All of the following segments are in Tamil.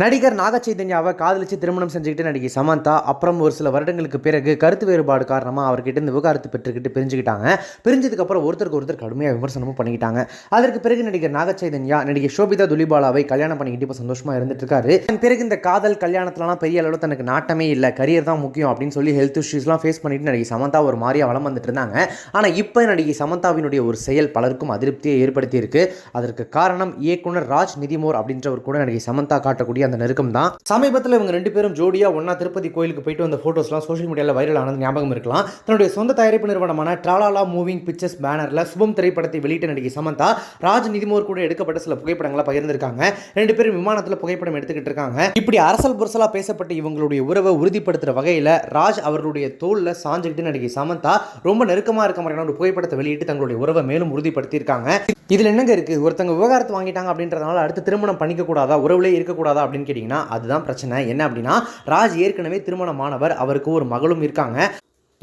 நடிகர் நாக சைதன்யாவை காதலிச்சு திருமணம் செஞ்சுக்கிட்டு நடிகை சமந்தா அப்புறம் ஒரு சில வருடங்களுக்கு பிறகு கருத்து வேறுபாடு காரணமாக அவர்கிட்ட இந்த விவகாரத்து பெற்றுக்கிட்டு பிரிஞ்சுக்கிட்டாங்க. பிரிஞ்சதுக்கப்புறம் ஒருத்தருக்கு ஒருத்தர் கடுமையாக விமர்சனமும் பண்ணிக்கிட்டாங்க. அதற்கு பிறகு நடிகர் நாக சைதன்யா நடிகை சோபிதா துலிபாலாவை கல்யாணம் பண்ணிக்கிட்டு இப்போ சந்தோஷமாக இருந்துட்டு இருக்காரு அதன் பிறகு இந்த காதல் கல்யாணத்துலலாம் பெரிய அளவில் தனக்கு நாட்டமே இல்லை கரியர் தான் முக்கியம் அப்படின்னு சொல்லி ஹெல்த் இஷ்யூஸ்லாம் ஃபேஸ் பண்ணிட்டு நடிகை சமந்தா ஒரு மாதிரியா வளம் வந்துட்டு இருந்தாங்க. ஆனால் இப்போ நடிகை சமந்தாவினுடைய ஒரு செயல் பலருக்கும் அதிருப்தியை ஏற்படுத்தியிருக்கு. அதற்கு காரணம் இயக்குனர் ராஜ் நிதிமோர் அப்படின்றவர் கூட நடிகை சமந்தா காட்டக்கூடிய அந்த நெருக்கம் தான். சமீபத்தில் இவங்க ரெண்டு பேரும் ஜோடியா ஒன்னா திருப்பதி கோயிலுக்கு போயிட்டு வந்த ஃபோட்டோஸ்லாம் சோஷியல் மீடியாவில் வைரல் ஆனது ஞாபகம் இருக்கலாம். தன்னுடைய சொந்த தயாரிப்பு நிறுவனமான ட்ராலாலா மூவிங் பிக்சர்ஸ் பேனரில் சுபம் திரைப்படத்தை வெளியிட்ட நடிகை சமந்தா ராஜ் நிதிமோர் கூட எடுக்கப்பட்ட சில புகைப்படங்களை பகிர்ந்திருக்காங்க. ரெண்டு பேரும் விமானத்தில் புகைப்படம் எடுத்துக்கிட்டு இருக்காங்க. இப்படி அரசல் புரசலாக பேசப்பட்ட இவங்களுடைய உறவை உறுதிப்படுத்துற வகையில் ராஜ் அவர்களுடைய தோளில் சாஞ்சுக்கிட்டு நடிகை சமந்தா ரொம்ப நெருக்கமாக இருக்க மாதிரியான ஒரு புகைப்படத்தை வெளியிட்டு தங்களுடைய உறவை மேலும் உறுதிப்படுத்தியிருக்காங்க. இதில் என்னங்க இருக்குது ஒருத்தங்க விவகாரத்தை வாங்கிட்டாங்க அப்படின்றதுனால அடுத்து திருமணம் பண்ணிக்க கூடாதா உறவுலே இருக்கக்கூடாதா? அப்படின்னு கேட்டிங்கன்னா அதுதான் பிரச்சனை. என்ன அப்படின்னா ராஜ் ஏற்கனவே திருமணமானவர். அவருக்கு ஒரு மகளும் இருக்காங்க.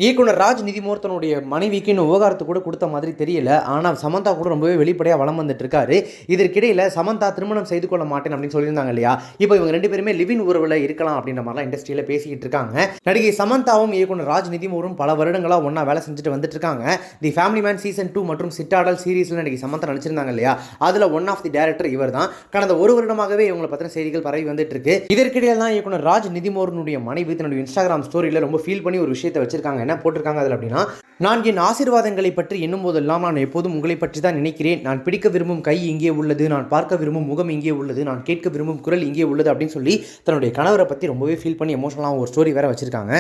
இயக்குனர் ராஜ் நிதிமூர்த்தனுடைய மனைவிக்கு இன்னும் விவகாரத்து கூட கொடுத்த மாதிரி தெரியல. ஆனால் சமந்தா கூட ரொம்பவே வெளிப்படையாக வளம் வந்துட்டு இருக்காரு இதற்கிடையில் சமந்தா திருமணம் செய்து கொள்ள மாட்டேன் அப்படின்னு சொல்லியிருந்தாங்க இல்லையா? இப்போ இவங்க ரெண்டு பேருமே லிவின் உறவில் இருக்கலாம் அப்படின்ற மாதிரிலாம் இண்டஸ்ட்ரியில் பேசிக்கிட்டு இருக்காங்க. நடிகை சமந்தாவும் இயக்குனர் ராஜ் நிதிமூரும் பல வருடங்களாக ஒன்றா வேலை செஞ்சுட்டு வந்துட்டு இருக்காங்க the family man season two மற்றும் சிட்டாடல் சீரீஸில் நடிகை சமந்தா நடிச்சிருந்தாங்க இல்லையா? அதில் ஒன் ஆஃப் தி டேரக்டர் இவர் தான் கடந்த ஒரு வருடமாகவே இவங்களை பற்றின செய்திகள் பரவி வந்துட்டு இருக்கு இதற்கிடையில் தான் இயக்குனர் ராஜ் நிதிமோரனுடைய மனைவி தன்னுடைய இன்ஸ்டாகிராம் ஸ்டோரியில் ரொம்ப ஃபீல் பண்ணி ஒரு விஷயத்தை வச்சிருக்காங்க. என்ன போட்டிருக்காங்க அதில் அப்படின்னா நான் என் ஆசீர்வாதங்களை பற்றி எண்ணும் போதெல்லாம் நான் எப்போதும் உங்களை பற்றி தான் நினைக்கிறேன். நான் பிடிக்க விரும்பும் கை இங்கே உள்ளது நான் பார்க்க விரும்பும் முகம் இங்கே உள்ளது நான் கேட்க விரும்பும் குரல் இங்கே உள்ளது அப்படின்னு சொல்லி தன்னுடைய கணவரை பற்றி ரொம்பவே ஃபீல் பண்ணி எமோஷனலாக ஒரு ஸ்டோரி வேற வச்சிருக்காங்க.